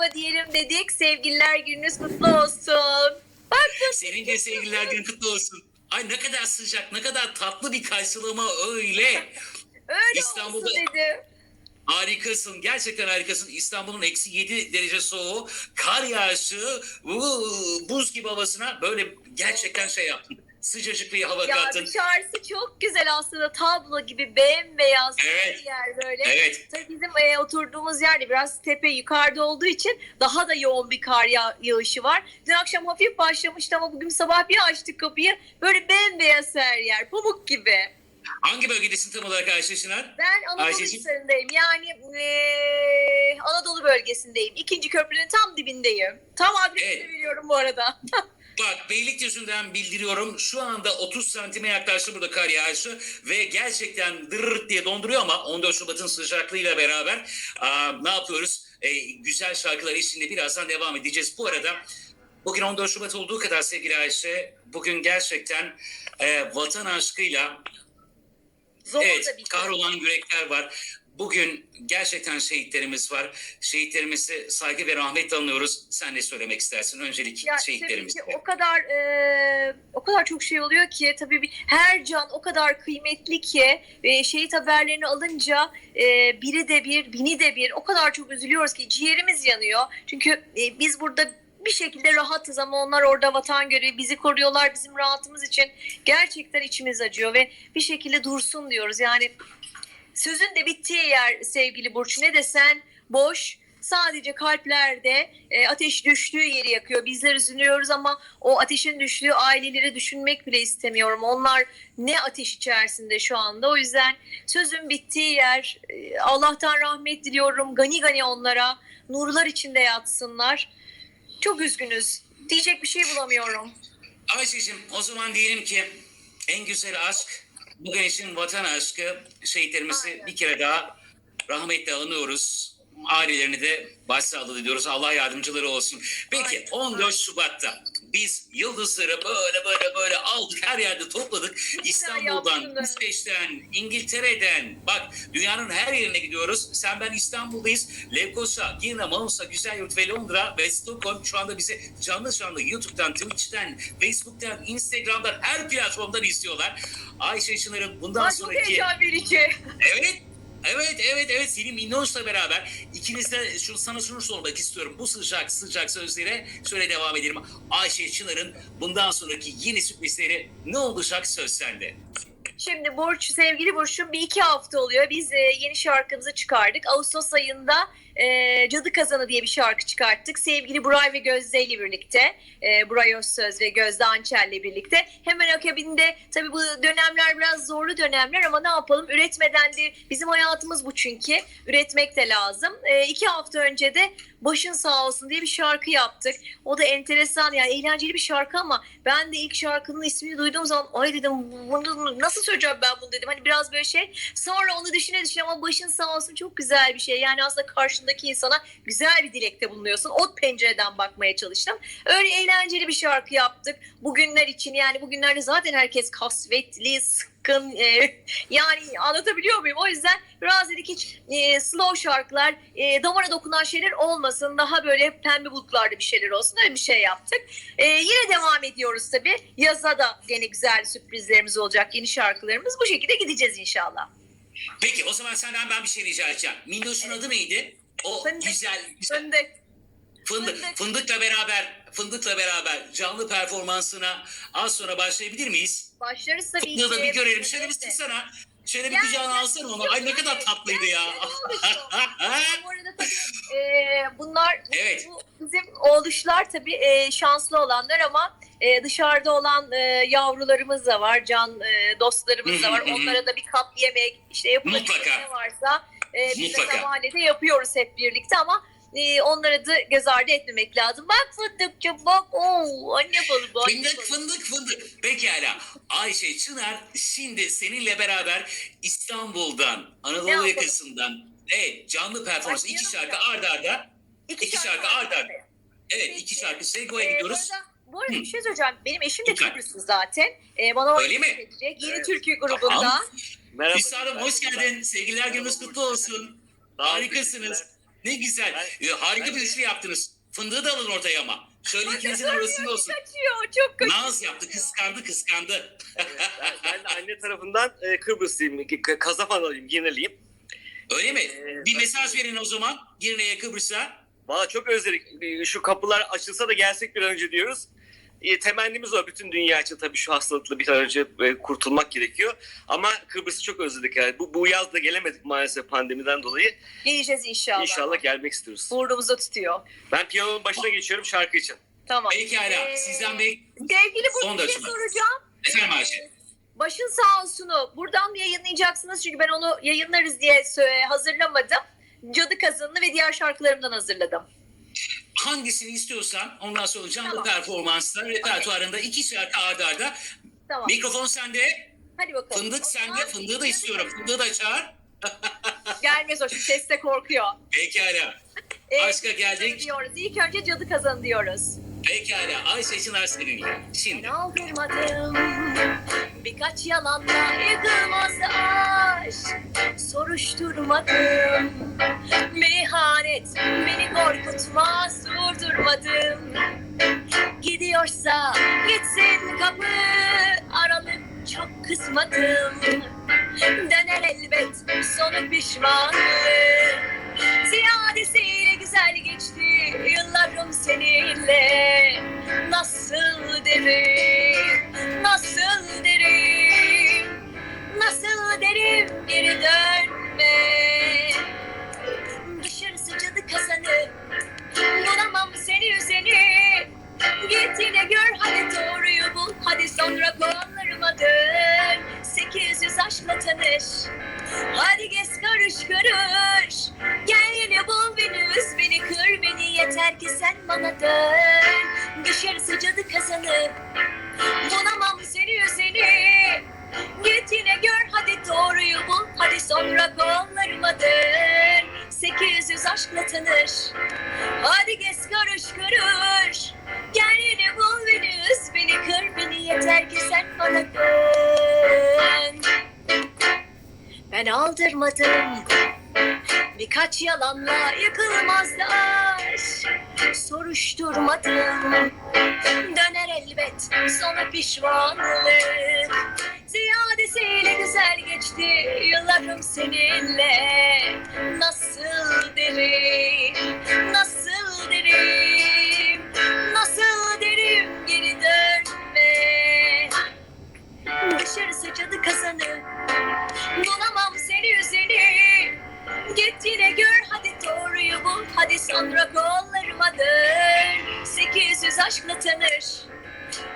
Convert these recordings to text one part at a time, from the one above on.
merhaba diyelim dedik. Sevgililer gününüz kutlu olsun. Bak Senin de sevgililer günün kutlu olsun. Ay ne kadar sıcak, ne kadar tatlı bir karşılama öyle. öyle İstanbul'da- olsun dedi. Harikasın, gerçekten harikasın. İstanbul'un eksi 7 derece soğuğu, kar yağışı, buz gibi havasına böyle gerçekten şey yaptın. Sıcacık bir hava Ya kattın. dışarısı çok güzel aslında tablo gibi bembeyaz Evet. bir yer böyle. Evet. Tabii bizim e, oturduğumuz yerde biraz tepe yukarıda olduğu için daha da yoğun bir kar yağ- yağışı var. Dün akşam hafif başlamıştı ama bugün sabah bir açtık kapıyı böyle bembeyaz her yer pamuk gibi. Hangi bölgedesin tam olarak Ayşe Çınar? Ben Anadolu hisarındayım yani e, Anadolu bölgesindeyim. İkinci köprünün tam dibindeyim. Tam adresini Evet. veriyorum bu arada. Bak Beylikdüzü'nden bildiriyorum. Şu anda 30 santime yaklaştı burada kar yağışı ve gerçekten dırırt diye donduruyor ama 14 Şubat'ın sıcaklığıyla beraber aa, ne yapıyoruz? Ee, güzel şarkılar eşliğinde birazdan devam edeceğiz. Bu arada bugün 14 Şubat olduğu kadar sevgili Ayşe, bugün gerçekten e, vatan aşkıyla Zor Evet, bir şey. kahrolan yürekler var. Bugün gerçekten şehitlerimiz var. Şehitlerimize saygı ve rahmetle anıyoruz. Sen ne söylemek istersin? Öncelik Ya tabii şehitlerimiz. ki o kadar e, o kadar çok şey oluyor ki tabii bir, her can o kadar kıymetli ki e, şehit haberlerini alınca e, biri de bir bini de bir o kadar çok üzülüyoruz ki ciğerimiz yanıyor. Çünkü e, biz burada bir şekilde rahatız ama onlar orada vatan görevi bizi koruyorlar bizim rahatımız için gerçekten içimiz acıyor ve bir şekilde dursun diyoruz yani sözün de bittiği yer sevgili Burç ne desen boş sadece kalplerde e, ateş düştüğü yeri yakıyor. Bizler üzülüyoruz ama o ateşin düştüğü aileleri düşünmek bile istemiyorum. Onlar ne ateş içerisinde şu anda. O yüzden sözün bittiği yer e, Allah'tan rahmet diliyorum. Gani gani onlara nurlar içinde yatsınlar. Çok üzgünüz. Diyecek bir şey bulamıyorum. Ayşe'cim o zaman diyelim ki en güzel aşk bugün için vatan aşkı şehitlerimizi Aynen. bir kere daha rahmetle anıyoruz. Ailelerini de başsağlığı diliyoruz. Allah yardımcıları olsun. Peki Aynen. 14 Şubat'ta biz yıldızları böyle böyle böyle aldık her yerde topladık. İstanbul'dan. İsveç'ten, İngiltere'den bak dünyanın her yerine gidiyoruz. Sen ben İstanbul'dayız. Lefkosa, Girne, Mausa, Güzelyurt ve Londra ve Stockholm şu anda bizi canlı canlı YouTube'dan, Twitch'ten, Facebook'tan, Instagram'dan her platformdan izliyorlar. Ayşe Çınar'ın bundan Ay, çok sonraki... heyecan verici. Evet. Evet, evet, evet. Senin Minnoş'la beraber ikiniz de şu, sana şunu sormak istiyorum. Bu sıcak sıcak sözlere şöyle devam edelim. Ayşe Çınar'ın bundan sonraki yeni sürprizleri ne olacak söz sende. Şimdi Burç, sevgili Burç'um bir iki hafta oluyor. Biz e, yeni şarkımızı çıkardık. Ağustos ayında e, Cadı Kazanı diye bir şarkı çıkarttık. Sevgili Buray ve Gözde ile birlikte. E, Buray Özsöz ve Gözde Ançel ile birlikte. Hemen akabinde tabii bu dönemler biraz zorlu dönemler ama ne yapalım? Üretmeden de bizim hayatımız bu çünkü. Üretmek de lazım. E, iki hafta önce de Başın Sağ Olsun diye bir şarkı yaptık. O da enteresan yani eğlenceli bir şarkı ama ben de ilk şarkının ismini duyduğum zaman ay dedim bunu nasıl söyleyeceğim ben bunu dedim. Hani biraz böyle şey. Sonra onu düşüne düşüne ama başın sağ olsun çok güzel bir şey. Yani aslında karşındaki insana güzel bir dilekte bulunuyorsun. O pencereden bakmaya çalıştım. Öyle eğlenceli bir şarkı yaptık. Bugünler için yani bugünlerde zaten herkes kasvetli, sıkkın e, yani anlatabiliyor muyum? O yüzden biraz dedik hiç e, slow şarkılar, e, damara dokunan şeyler olmasın. Daha böyle pembe bulutlarda bir şeyler olsun. Öyle bir şey yaptık. E, yine devam ediyoruz tabii. Yaza da yine güzel sürprizlerimiz olacak. Yeni şarkılarımız. Bu şekilde gideceğiz inşallah. Peki o zaman senden ben bir şey rica edeceğim. Minnoş'un adı neydi? O Fındık. güzel, güzel Fındık. fındık, Fındık. fındıkla beraber fındıkla beraber canlı performansına az sonra başlayabilir miyiz? Başlarız tabii Fındığı da ki. bir görelim. Şöyle bir Evet. sıksana. Şöyle bir Gel, kucağına alsana onu. Ay ne kadar tatlıydı ya. Olmuştu. Bu arada tabii e, bunlar Evet. bu bizim oğluşlar tabii e, şanslı olanlar ama e, dışarıda olan e, yavrularımız da var, can e, dostlarımız da var. Onlara da bir kap yemek, işte yapılacak ne varsa e, biz de mahallede yapıyoruz hep birlikte ama e, onları da göz ardı etmemek lazım. Bak fındıkçım bak, oo, anne balı bu, Fındık balı. fındık fındık. Pekala. Ayşe Çınar şimdi seninle beraber İstanbul'dan, Anadolu yakasından evet canlı performans iki şarkı arda arda. iki şarkı arda arda. Evet Peki. iki şarkı Sego'ya Ee, gidiyoruz. Bu arada, bu arada Hı. bir şey söyleyeceğim. Benim eşim de. Kıbrıslı zaten. Ee, bana Öyle mi? Edecek. Yeni Evet. Türkü grubunda. Tamam. Merhaba. Hüsnü Hanım hoş geldin. Sevgililer gününüz kutlu olsun. Harikasınız. Ne güzel. Ben- Ee, harika ben bir üçlü yaptınız. Fındığı da alın ortaya ama. Şöyle ikinizin arasında olsun. Kaçıyor. Çok kaçıyor. Naz yaptı, kıskandı, kıskandı. ben, ben de anne tarafından e, Kıbrıslıyım, K- Kazafanalıyım, Girneliyim. Öyle mi? Ee, bir ben- mesaj verin o zaman. Girne'ye, Kıbrıs'a. Valla çok özledik. E, Şu kapılar açılsa da gelsek bir an önce diyoruz. E, temennimiz o. Bütün dünya için tabii şu hastalıkla bir an önce e, kurtulmak gerekiyor. Ama Kıbrıs'ı çok özledik. Yani. Bu, bu yaz da gelemedik maalesef pandemiden dolayı. Geleceğiz inşallah. İnşallah gelmek istiyoruz. Burnumuzda tutuyor. Ben piyanonun başına geçiyorum şarkı için. Tamam. Pekala. Ee, Sizden bek... Sevgili Son bu bir şey soracağım. Efendim Ayşe. Başın sağ olsunu buradan mı yayınlayacaksınız? Çünkü ben onu yayınlarız diye hazırlamadım. Cadı Kazanını ve diğer şarkılarımdan hazırladım. Hangisini istiyorsan ondan sonra canlı Tamam. performansla repertuarında iki şarkı arda arda. Tamam. Mikrofon sende. Hadi bakalım. Fındık sende. Fındığı da istiyorum. Fındığı da çağır. Gelmez o şimdi seste korkuyor. Pekala. Ee, Başka geldik. Diyoruz. İlk önce Cadı Kazanı diyoruz. Pekala. Ayşe Çınar seninle. Şimdi. Ben aldırmadım Birkaç yalanla yıkılmaz aşk Soruşturmadım Mehanet beni korkutmaz Vurdurmadım Gidiyorsa gitsin kapı Aralık çok kısmadım Döner elbet sonu pişmanlık Tanış Hadi gez karış karış. Gel yine bul beni üz beni kır beni. Yeter ki sen bana dön. Dışarısı cadı kazanı Bulamam seni üzeni Git yine gör hadi doğruyu bul. Hadi sonra kollarıma dön. Sekiz yüz aşkla tanış. Hadi gez karış karış Ben aldırmadım Birkaç yalanla yıkılmaz da aşk. Soruşturmadım Döner elbet sonra pişmanlık. Ziyadesiyle güzel geçti yıllarım seninle. Nasıl Hadi sonra kollarıma dön Sekiz yüz aşkla tanış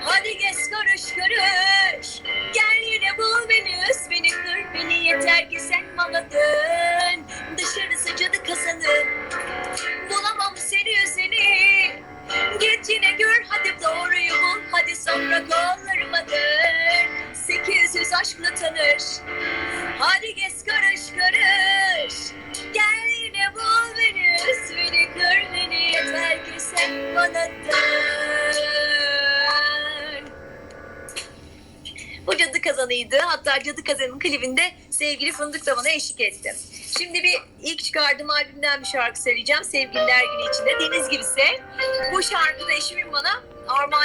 Hadi gez karış karış. Gel yine bul beni üz beni kır beni. Yeter ki sen bana dön. Dışarısı cadı kazanı Bu cadı kazanıydı. Hatta cadı kazanın klibinde sevgili Fındık da bana eşlik etti. Şimdi bir ilk çıkardığım albümden bir şarkı söyleyeceğim. Sevgililer günü içinde. Deniz gibisi. Bu şarkıda eşimin bana armağan